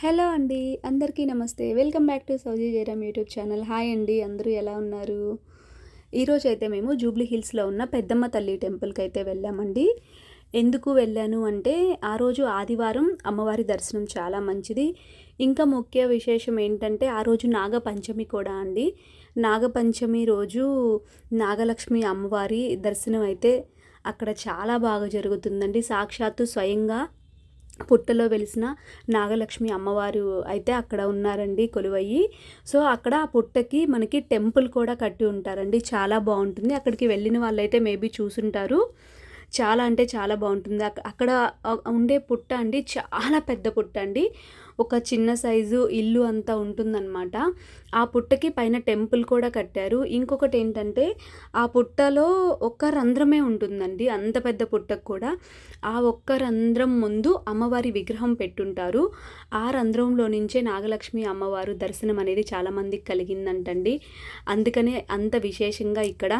Hello అండి అందరికీ నమస్తే. వెల్కమ్ బ్యాక్ టు సౌజీ జయరామ్ యూట్యూబ్ ఛానల్. హాయ్ అండి అందరూ ఎలా ఉన్నారు? ఈరోజు అయితే మేము జూబ్లీ హిల్స్లో ఉన్న పెద్దమ్మ తల్లి టెంపుల్కి అయితే వెళ్ళామండి. ఎందుకు వెళ్ళాను అంటే ఆ రోజు ఆదివారం అమ్మవారి దర్శనం చాలా మంచిది. ఇంకా ముఖ్య విశేషం ఏంటంటే ఆ రోజు నాగపంచమి కూడా అండి. నాగపంచమి రోజు నాగలక్ష్మి అమ్మవారి దర్శనం అయితే అక్కడ చాలా బాగా జరుగుతుందండి. సాక్షాత్తు స్వయంగా పుట్టలో వెలిసిన నాగలక్ష్మి అమ్మవారు అయితే అక్కడ ఉన్నారండి కొలువయ్యి. సో అక్కడ ఆ పుట్టకి మనకి టెంపుల్ కూడా కట్టి ఉంటారండి. చాలా బాగుంటుంది. అక్కడికి వెళ్ళిన వాళ్ళైతే మేబీ చూసుంటారు. చాలా అంటే చాలా బాగుంటుంది. అక్కడ ఉండే పుట్ట అండి చాలా పెద్ద పుట్ట అండి. ఒక చిన్న సైజు ఇల్లు అంతా ఉంటుందన్నమాట. ఆ పుట్టకి పైన టెంపుల్ కూడా కట్టారు. ఇంకొకటి ఏంటంటే ఆ పుట్టలో ఒక్క రంధ్రమే ఉంటుందండి. అంత పెద్ద పుట్టకు కూడా. ఆ ఒక్క రంధ్రం ముందు అమ్మవారి విగ్రహం పెట్టుంటారు. ఆ రంధ్రంలో నుంచే నాగలక్ష్మి అమ్మవారు దర్శనం అనేది చాలామందికి కలిగిందంటండి. అందుకనే అంత విశేషంగా ఇక్కడ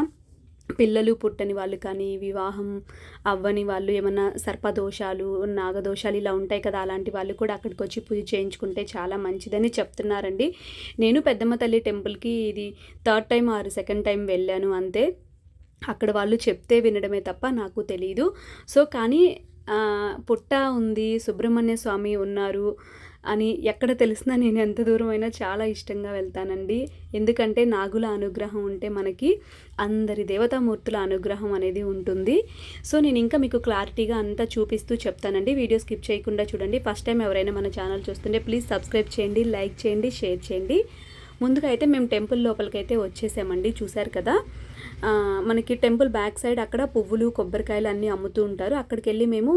పిల్లలు పుట్టని వాళ్ళు కానీ వివాహం అవ్వని వాళ్ళు ఏమన్నా సర్పదోషాలు నాగదోషాలు ఇలా ఉంటాయి కదా అలాంటి వాళ్ళు కూడా అక్కడికి వచ్చి పూజ చేయించుకుంటే చాలా మంచిదని చెప్తున్నారండి. నేను పెద్దమ్మ తల్లి టెంపుల్కి ఇది థర్డ్ టైం ఆరు సెకండ్ టైం వెళ్ళాను అంతే. అక్కడ వాళ్ళు చెప్తే వినడమే తప్ప నాకు తెలియదు సో కానీ పుట్ట ఉంది సుబ్రహ్మణ్య స్వామి ఉన్నారు. అని ఎక్కడ తెలిసినా నేను ఎంత దూరం అయినా చాలా ఇష్టంగా వెళ్తానండి. ఎందుకంటే నాగుల అనుగ్రహం ఉంటే మనకి అందరి దేవతామూర్తుల అనుగ్రహం అనేది ఉంటుంది. సో నేను ఇంకా మీకు క్లారిటీగా అంతా చూపిస్తూ చెప్తానండి. వీడియో స్కిప్ చేయకుండా చూడండి. ఫస్ట్ టైం ఎవరైనా మన ఛానల్ చూస్తుంటే ప్లీజ్ సబ్స్క్రైబ్ చేయండి లైక్ చేయండి షేర్ చేయండి. ముందుగా అయితే మేము టెంపుల్ లోపలికైతే వచ్చేసామండి. చూశారు కదా? మనకి టెంపుల్ బ్యాక్ సైడ్ అక్కడ పువ్వులు కొబ్బరికాయలు అన్నీ అమ్ముతూ ఉంటారు. అక్కడికి వెళ్ళి మేము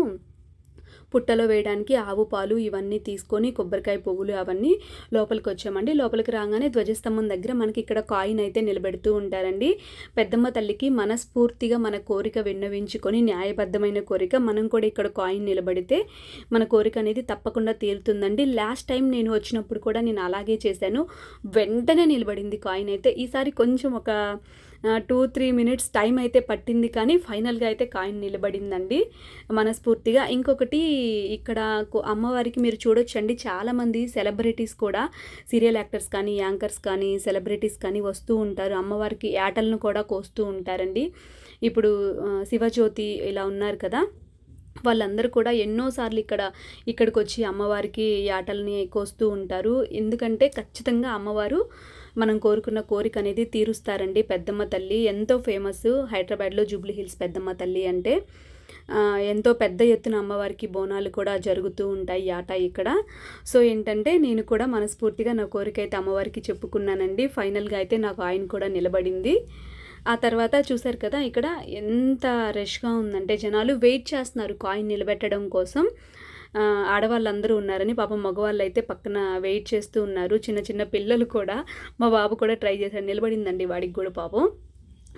పుట్టలో వేయడానికి ఆవు పాలు ఇవన్నీ తీసుకొని కొబ్బరికాయ పువ్వులు అవన్నీ లోపలికి వచ్చామండి లోపలికి రాగానే ధ్వజస్తంభం దగ్గర మనకి ఇక్కడ కాయిన్ అయితే నిలబెడుతూ ఉంటారండి. పెద్దమ్మ తల్లికి మనస్ఫూర్తిగా మన కోరిక విన్నవించుకొని న్యాయబద్ధమైన కోరిక మనం కూడా ఇక్కడ కాయిన్ నిలబడితే మన కోరిక అనేది తప్పకుండా తీరుతుందండి. లాస్ట్ టైం నేను వచ్చినప్పుడు కూడా నేను అలాగే చేశాను. వెంటనే నిలబడింది కాయిన్ అయితే. ఈసారి కొంచెం ఒక టూ త్రీ మినిట్స్ టైం అయితే పట్టింది కానీ ఫైనల్గా అయితే కాయిన్ నిలబడిందండి. మనస్ఫూర్తిగా. ఇంకొకటి ఇక్కడ అమ్మవారికి మీరు చూడొచ్చండి. చాలామంది సెలబ్రిటీస్ కూడా సీరియల్ యాక్టర్స్ కానీ యాంకర్స్ కానీ సెలబ్రిటీస్ కానీ వస్తూ ఉంటారు. అమ్మవారికి యాటలను కూడా కోస్తూ ఉంటారండి. ఇప్పుడు శివజ్యోతి ఇలా ఉన్నారు కదా. వాళ్ళందరూ కూడా ఎన్నోసార్లు ఇక్కడ ఇక్కడికి వచ్చి అమ్మవారికి యాటల్ని కోస్తూ ఉంటారు. ఎందుకంటే ఖచ్చితంగా అమ్మవారు మనం కోరుకున్న కోరిక అనేది తీరుస్తారండి. పెద్దమ్మ తల్లి ఎంతో ఫేమస్ హైదరాబాద్లో జూబ్లీ హిల్స్ పెద్దమ్మ తల్లి అంటే ఎంతో పెద్ద ఎత్తున అమ్మవారికి బోనాలు కూడా జరుగుతూ ఉంటాయి ఆట ఇక్కడ. సో ఏంటంటే నేను కూడా మనస్ఫూర్తిగా నా కోరిక అయితే అమ్మవారికి చెప్పుకున్నానండి. ఫైనల్గా అయితే నాకు ఆయన కూడా నిలబడింది. ఆ తర్వాత చూశారు కదా ఇక్కడ ఎంత రష్గా ఉందంటే జనాలు వెయిట్ చేస్తున్నారు కాయిన్ నిలబెట్టడం కోసం. ఆడవాళ్ళందరూ ఉన్నారని పాపం మగవాళ్ళు అయితే పక్కన వెయిట్ చేస్తూ ఉన్నారు. చిన్న చిన్న పిల్లలు కూడా మా బాబు కూడా ట్రై చేశాడు. నిలబడిందండి వాడికి కూడా పాపం.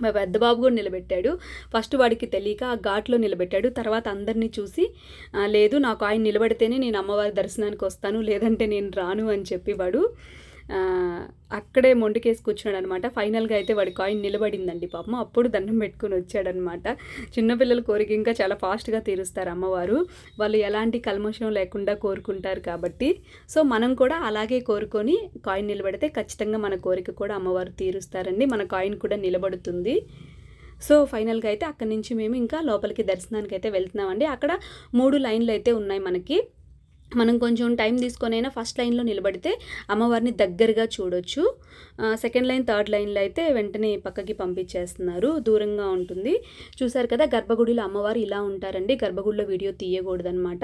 మా పెద్ద బాబు కూడా నిలబెట్టాడు. ఫస్ట్ వాడికి తెలియక ఆ ఘాట్లో నిలబెట్టాడు. తర్వాత అందరినీ చూసి లేదు నాకు ఆయన నిలబడితేనే నేను అమ్మవారి దర్శనానికి వస్తాను. లేదంటే నేను రాను అని చెప్పి వాడు అక్కడే మొండికేసి కూర్చున్నాడు అనమాట ఫైనల్గా అయితే వాడి కాయిన్ నిలబడిందండి పాపం. అప్పుడు దండం పెట్టుకుని వచ్చాడనమాట. చిన్నపిల్లల కోరిక ఇంకా చాలా ఫాస్ట్గా తీరుస్తారు అమ్మవారు వాళ్ళు ఎలాంటి కల్మషం లేకుండా కోరుకుంటారు కాబట్టి. సో మనం కూడా అలాగే కోరుకొని కాయిన్ నిలబడితే ఖచ్చితంగా మన కోరిక కూడా అమ్మవారు తీరుస్తారండి. మన కాయిన్ కూడా నిలబడుతుంది. సో ఫైనల్గా అయితే అక్కడి నుంచి మేము ఇంకా లోపలికి దర్శనానికి అయితే వెళ్తున్నామండి. అక్కడ మూడు లైన్లు అయితే ఉన్నాయి మనకి. మనం కొంచెం టైం తీసుకొనైనా ఫస్ట్ లైన్లో నిలబడితే అమ్మవారిని దగ్గరగా చూడొచ్చు. సెకండ్ లైన్ థర్డ్ లైన్లో అయితే వెంటనే పక్కకి పంపించేస్తున్నారు. దూరంగా ఉంటుంది. చూసారు కదా గర్భగుడిలో అమ్మవారు ఇలా ఉంటారండి. గర్భగుడిలో వీడియో తీయకూడదనమాట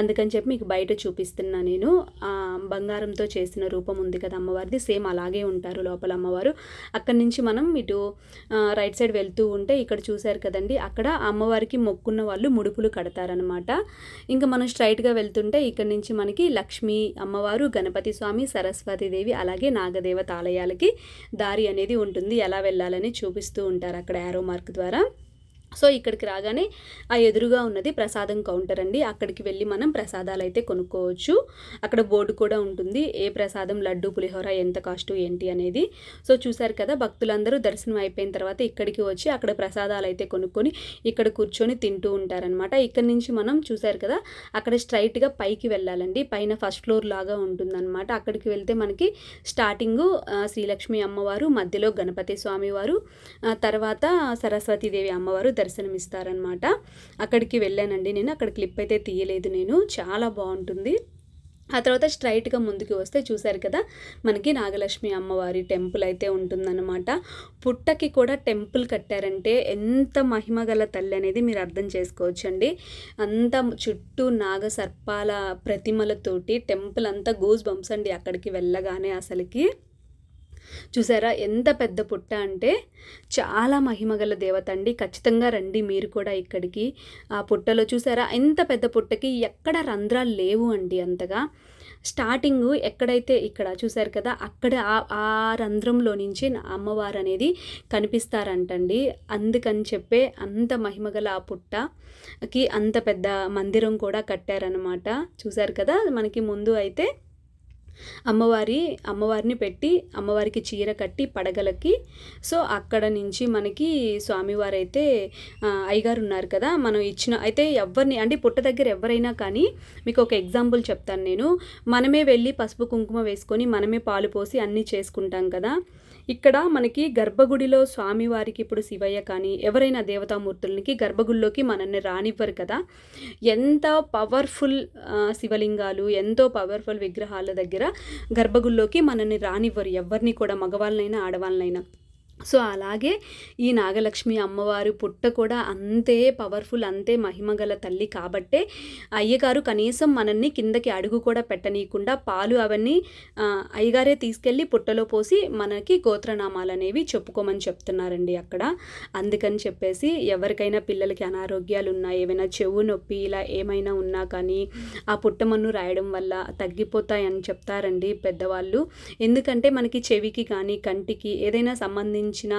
అందుకని చెప్పి మీకు బయట చూపిస్తున్నా నేను. బంగారంతో చేసిన రూపం ఉంది కదా అమ్మవారిది. సేమ్ అలాగే ఉంటారు లోపల అమ్మవారు. అక్కడి నుంచి మనం ఇటు రైట్ సైడ్ వెళ్తూ ఉంటే ఇక్కడ చూసారు కదండి అక్కడ అమ్మవారికి మొక్కున్న వాళ్ళు ముడుపులు కడతారనమాట ఇంకా మనం స్ట్రైట్గా వెళ్తుంటే ఇక్కడ నుంచి మనకి లక్ష్మీ అమ్మవారు గణపతి స్వామి సరస్వతీదేవి అలాగే నాగదేవత ఆలయాలకి దారి అనేది ఉంటుంది. ఎలా వెళ్ళాలని చూపిస్తూ ఉంటారు అక్కడ యారో మార్క్ ద్వారా. సో ఇక్కడికి రాగానే ఆ ఎదురుగా ఉన్నది ప్రసాదం కౌంటర్ అండి. అక్కడికి వెళ్ళి మనం ప్రసాదాలు అయితే కొనుక్కోవచ్చు. అక్కడ బోర్డు కూడా ఉంటుంది ఏ ప్రసాదం లడ్డు పులిహోర ఎంత కాస్టు ఏంటి అనేది. సో చూసారు కదా భక్తులందరూ దర్శనం అయిపోయిన తర్వాత ఇక్కడికి వచ్చి అక్కడ ప్రసాదాలు అయితే కొనుక్కొని ఇక్కడ కూర్చొని తింటూ ఉంటారనమాట ఇక్కడ నుంచి మనం చూసారు కదా అక్కడ స్ట్రైట్గా పైకి వెళ్ళాలండి. పైన ఫస్ట్ ఫ్లోర్ లాగా ఉంటుందన్నమాట. అక్కడికి వెళ్తే మనకి స్టార్టింగు శ్రీలక్ష్మి అమ్మవారు మధ్యలో గణపతి స్వామివారు తర్వాత సరస్వతీదేవి అమ్మవారు దర్శనమిస్తారనమాట అక్కడికి వెళ్ళానండి నేను. అక్కడ క్లిప్ అయితే తీయలేదు నేను. చాలా బాగుంటుంది. ఆ తర్వాత స్ట్రైట్గా ముందుకు వస్తే చూశారు కదా మనకి నాగలక్ష్మి అమ్మవారి టెంపుల్ అయితే ఉంటుందన్నమాట. పుట్టకి కూడా టెంపుల్ కట్టారంటే ఎంత మహిమ గల తల్లి అనేది మీరు అర్థం చేసుకోవచ్చండి. అంత చుట్టూ నాగ సర్పాల ప్రతిమలతోటి టెంపుల్ అంతా గూస్ బంప్స్ అండి అక్కడికి వెళ్ళగానే అసలుకి. చూసారా? ఎంత పెద్ద పుట్ట అంటే చాలా మహిమగల దేవత అండి. ఖచ్చితంగా రండి మీరు కూడా ఇక్కడికి. ఆ పుట్టలో చూసారా? ఎంత పెద్ద పుట్టకి ఎక్కడ రంధ్రాలు లేవు అండి అంతగా. స్టార్టింగ్ ఎక్కడైతే ఇక్కడ చూసారు కదా అక్కడ ఆ రంధ్రంలో నుంచి అమ్మవారు అనేది కనిపిస్తారంటండి. అందుకని చెప్పే అంత మహిమగల ఆ పుట్టకి అంత పెద్ద మందిరం కూడా కట్టారనమాట చూసారు కదా మనకి ముందు అయితే అమ్మవారి అమ్మవారిని పెట్టి అమ్మవారికి చీర కట్టి పడగలకి. సో అక్కడ నుంచి మనకి స్వామివారు అయితే అయ్యగారు ఉన్నారు కదా మనం ఇచ్చిన అయితే ఎవరిని అంటే పుట్ట దగ్గర ఎవరైనా కానీ మీకు ఒక ఎగ్జాంపుల్ చెప్తాను నేను. మనమే వెళ్ళి పసుపు కుంకుమ వేసుకొని మనమే పాలు పోసి అన్నీ చేసుకుంటాం కదా. ఇక్కడ మనకి గర్భగుడిలో స్వామివారికి ఇప్పుడు శివయ్య కానీ ఎవరైనా దేవతామూర్తులకి గర్భగుడిలోకి మనల్ని రానివ్వరు కదా. ఎంత పవర్ఫుల్ శివలింగాలు ఎంతో పవర్ఫుల్ విగ్రహాల దగ్గర గర్భగుడిలోకి మనల్ని రానివ్వరు. ఎవరిని కూడా మగవాళ్ళనైనా ఆడవాళ్ళనైనా. సో అలాగే ఈ నాగలక్ష్మి అమ్మవారు పుట్ట కూడా అంతే పవర్ఫుల్ అంతే మహిమగల తల్లి కాబట్టే అయ్యగారు కనీసం మనల్ని కిందకి అడుగు కూడా పెట్టనీయకుండా పాలు అవన్నీ అయ్యగారే తీసుకెళ్ళి పుట్టలో పోసి మనకి గోత్రనామాలు అనేవి చెప్పుకోమని చెప్తున్నారండి అక్కడ. అందుకని చెప్పేసి ఎవరికైనా పిల్లలకి అనారోగ్యాలు ఉన్నా ఏమైనా చెవు నొప్పి ఇలా ఏమైనా ఉన్నా కానీ ఆ పుట్టమన్ను రాయడం వల్ల తగ్గిపోతాయని చెప్తారండి పెద్దవాళ్ళు. ఎందుకంటే మనకి చెవికి కానీ కంటికి ఏదైనా సంబంధించి సంబంధించిన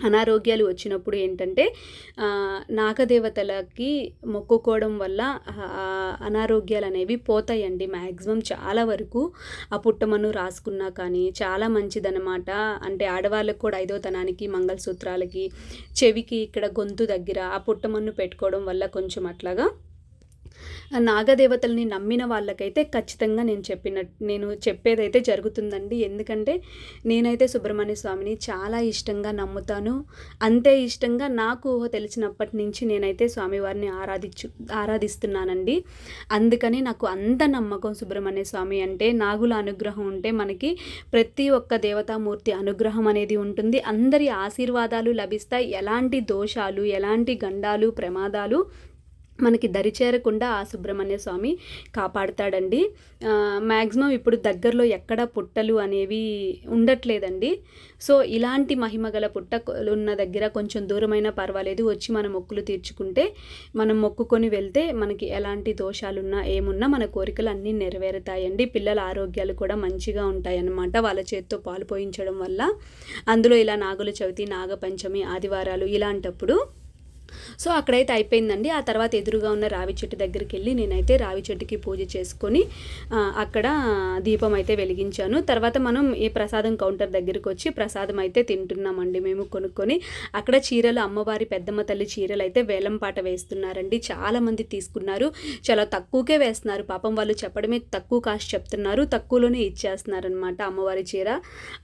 అనారోగ్యాలు వచ్చినప్పుడు ఏంటంటే నాగదేవతలకి మొక్కుకోవడం వల్ల అనారోగ్యాలు అనేవి పోతాయండి మ్యాక్సిమం చాలా వరకు. ఆ పుట్టమను రాసుకున్నా కానీ చాలా మంచిదన్నమాట. అంటే ఆడవాళ్ళకు కూడా ఐదో తనానికి మంగళసూత్రాలకి చెవికి ఇక్కడ గొంతు దగ్గర ఆ పుట్టమన్ను పెట్టుకోవడం వల్ల కొంచెం అట్లాగా నాగదేవతల్ని నమ్మిన వాళ్ళకైతే ఖచ్చితంగా నేను చెప్పిన నేను చెప్పేదైతే జరుగుతుందండి. ఎందుకంటే నేనైతే సుబ్రహ్మణ్య స్వామిని చాలా ఇష్టంగా నమ్ముతాను. అంతే ఇష్టంగా నాకు ఊహ తెలిసినప్పటి నుంచి నేనైతే స్వామివారిని ఆరాధించు ఆరాధిస్తున్నానండి. అందుకని నాకు అంత నమ్మకం సుబ్రహ్మణ్య స్వామి అంటే నాగుల అనుగ్రహం ఉంటే మనకి ప్రతి ఒక్క దేవతామూర్తి అనుగ్రహం అనేది ఉంటుంది. అందరి ఆశీర్వాదాలు లభిస్తాయి. ఎలాంటి దోషాలు ఎలాంటి గండాలు ప్రమాదాలు మనకి దరి చేరకుండా ఆ సుబ్రహ్మణ్య స్వామి కాపాడుతాడండి. మ్యాక్సిమం ఇప్పుడు దగ్గరలో ఎక్కడ పుట్టలు అనేవి ఉండట్లేదండి. సో ఇలాంటి మహిమ గల పుట్టలు ఉన్న దగ్గర కొంచెం దూరమైన పర్వాలేదు. వచ్చి మనం మొక్కులు తీర్చుకుంటే మనం మొక్కుకొని వెళ్తే మనకి ఎలాంటి దోషాలున్నా ఏమున్నా మన కోరికలు అన్నీ నెరవేరుతాయండి. పిల్లల ఆరోగ్యాలు కూడా మంచిగా ఉంటాయన్నమాట. వాళ్ళ చేతితో పాలు పోయించడం వల్ల. అందులో ఇలా నాగుల చవితి నాగపంచమి ఆదివారాలు ఇలాంటప్పుడు సో అక్కడైతే అయిపోయిందండి. ఆ తర్వాత ఎదురుగా ఉన్న రావి చెట్టు దగ్గరికి వెళ్ళి నేనైతే రావి చెట్టుకి పూజ చేసుకొని అక్కడ దీపం అయితే వెలిగించాను. తర్వాత మనం ఈ ప్రసాదం కౌంటర్ దగ్గరికి వచ్చి ప్రసాదం అయితే తింటున్నామండి మేము కొనుక్కొని. అక్కడ చీరలు అమ్మవారి పెద్దమ్మ తల్లి చీరలు అయితే వేలం పాట వేస్తున్నారండి. చాలామంది తీసుకున్నారు. చాలా తక్కువకే వేస్తున్నారు. పాపం వాళ్ళు చెప్పడమే తక్కువ కాస్ట్ చెప్తున్నారు. తక్కువలోనే ఇచ్చేస్తున్నారనమాట అమ్మవారి చీర.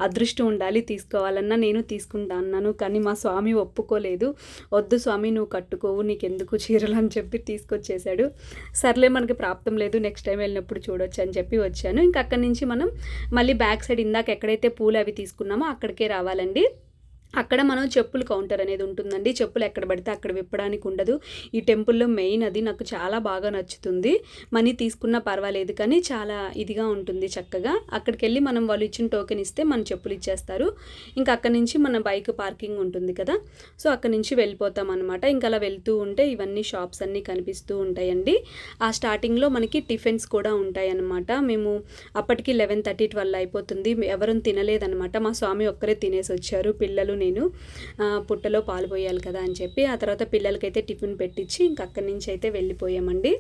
అదృష్టం ఉండాలి తీసుకోవాలన్నా నేను తీసుకుంటా అన్నాను. కానీ మా స్వామి ఒప్పుకోలేదు. వద్దు స్వామి నువ్వు కట్టుకోవు నీకెందుకు చీరలు అని చెప్పి తీసుకొచ్చేసాడు. సర్లే మనకి ప్రాప్తం లేదు నెక్స్ట్ టైం వెళ్ళినప్పుడు చూడొచ్చు అని చెప్పి వచ్చాను. ఇంకా అక్కడి నుంచి మనం మళ్ళీ బ్యాక్ సైడ్ ఇందాక ఎక్కడైతే పూలు అవి తీసుకున్నామో అక్కడికే రావాలండి. అక్కడ మనం చెప్పులు కౌంటర్ అనేది ఉంటుందండి. చెప్పులు ఎక్కడ పడితే అక్కడ విప్పడానికి ఉండదు. ఈ టెంపుల్లో మెయిన్ అది నాకు చాలా బాగా నచ్చుతుంది. మనీ తీసుకున్నా పర్వాలేదు కానీ చాలా ఇదిగా ఉంటుంది చక్కగా. అక్కడికి వెళ్ళి మనం వాళ్ళు ఇచ్చిన టోకెన్ ఇస్తే మన చెప్పులు ఇచ్చేస్తారు. ఇంకా అక్కడ నుంచి మన బైక్ పార్కింగ్ ఉంటుంది కదా. సో అక్కడ నుంచి వెళ్ళిపోతాం అనమాట ఇంకా అలా వెళ్తూ ఉంటే ఇవన్నీ షాప్స్ అన్నీ కనిపిస్తూ ఉంటాయండి. ఆ స్టార్టింగ్లో మనకి టిఫిన్స్ కూడా ఉంటాయన్నమాట మేము అప్పటికి లెవెన్ థర్టీ ట్వెల్వ్ అయిపోతుంది. ఎవరూ తినలేదనమాట మా స్వామి ఒక్కరే తినేసి వచ్చారు. పిల్లలు నేను పుట్టలో పాలు పోయాలి కదా అని చెప్పి ఆ తర్వాత పిల్లలకైతే టిఫిన్ పెట్టించి ఇంక అక్కడి నుంచి అయితే వెళ్ళిపోయామండి.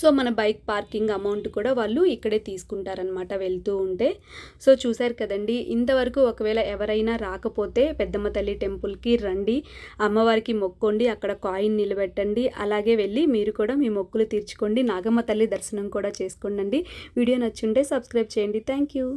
సో మన బైక్ పార్కింగ్ అమౌంట్ కూడా వాళ్ళు ఇక్కడే తీసుకుంటారనమాట వెళ్తూ ఉంటే. సో చూశారు కదండి ఇంతవరకు ఒకవేళ ఎవరైనా రాకపోతే పెద్దమ్మ తల్లి టెంపుల్కి రండి అమ్మవారికి మొక్కోండి అక్కడ కాయిన్ నిలబెట్టండి అలాగే వెళ్ళి మీరు కూడా మీ మొక్కులు తీర్చుకోండి నాగమ్మ తల్లి దర్శనం కూడా చేసుకోండి వీడియో నచ్చుంటే సబ్స్క్రైబ్ చేయండి. Thank you